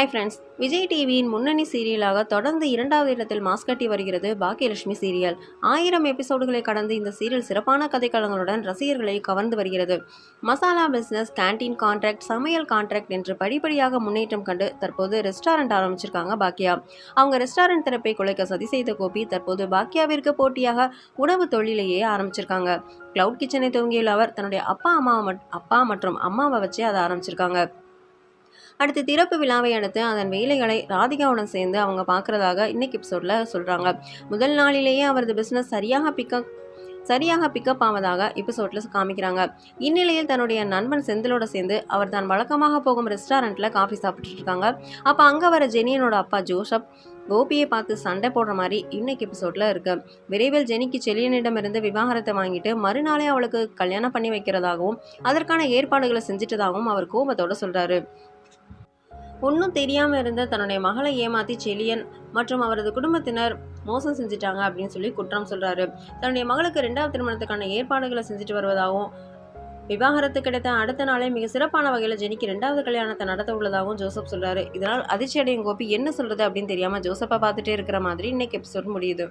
Hi friends Vijay டிவியின் முன்னணி சீரியலாக தொடர்ந்து இரண்டாவது இடத்தில் மாஸ் கட்டி வருகிறது பாக்கியலட்சுமி சீரியல் ஆயிரம் எபிசோடுகளை கடந்து இந்த சீரியல் சிறப்பான கதைக்களங்களுடன் ரசிகர்களை கவர்ந்து வருகிறது. மசாலா பிஸ்னஸ் கேண்டீன் கான்ட்ராக்ட் சமையல் கான்ட்ராக்ட் என்று படிப்படியாக முன்னேற்றம் கண்டு தற்போது ரெஸ்டாரண்ட் ஆரம்பிச்சிருக்காங்க பாக்கியா. அவங்க ரெஸ்டாரண்ட் திறப்பை குலைக்க சதி செய்த கோபி தற்போது பாக்கியாவிற்கு போட்டியாக உணவு தொழிலையே ஆரம்பிச்சிருக்காங்க. கிளவுட் கிச்சனை துவங்கியுள்ள அவர் தன்னுடைய அப்பா அம்மாவை அப்பா மற்றும் அம்மாவை வச்சு அதை ஆரம்பிச்சிருக்காங்க. அடுத்து திறப்பு விழாவை அடுத்து அதன் வேலைகளை ராதிகாவுடன் சேர்ந்து அவங்க பார்க்குறதாக இன்னைக்கு எபிசோடில் சொல்கிறாங்க முதல் நாளிலேயே அவரது பிஸ்னஸ் சரியாக பிக்கப் சரியாக பிக்கப் ஆவதாக எபிசோட்ல காமிக்கிறாங்க. இந்நிலையில் தன்னுடைய நண்பன் செந்திலோட சேர்ந்து அவர் தான் வழக்கமாக போகும் ரெஸ்டாரண்ட்டில் காஃபி சாப்பிட்டுட்டு இருக்காங்க. அப்போ அங்கே வர ஜெனியனோட அப்பா ஜோசப் கோபியை பார்த்து சண்டை போடுற மாதிரி இன்னைக்கு எபிசோட்ல இருக்கு. விரைவில் ஜெனிக்கு செலியனிடமிருந்து விவாகரத்தை வாங்கிட்டு மறுநாளே அவளுக்கு கல்யாணம் பண்ணி வைக்கிறதாகவும் அதற்கான ஏற்பாடுகளை செஞ்சிட்டதாகவும் அவர் கோபத்தோட சொல்கிறாரு ஒன்றும் தெரியாமல் இருந்த தன்னுடைய மகளை ஏமாத்தி செலியன் மற்றும் அவரது குடும்பத்தினர் மோசம் செஞ்சிட்டாங்க அப்படின்னு சொல்லி குற்றம் சொல்றாரு. தன்னுடைய மகளுக்கு ரெண்டாவது திருமணத்துக்கான ஏற்பாடுகளை செஞ்சுட்டு வருவதாகவும் விவாகரத்து கிடைத்த அடுத்த நாளே மிக சிறப்பான வகையில் ஜெனிக்கு ரெண்டாவது கல்யாணத்தை நடத்த உள்ளதாகவும் ஜோசப் சொல்றாரு. இதனால் அதிர்ச்சி அடையும் கோபி என்ன சொல்றது அப்படின்னு தெரியாம ஜோசப்பை பார்த்துட்டே இருக்கிற மாதிரி இன்னைக்கு எபிசோட் முடியுது.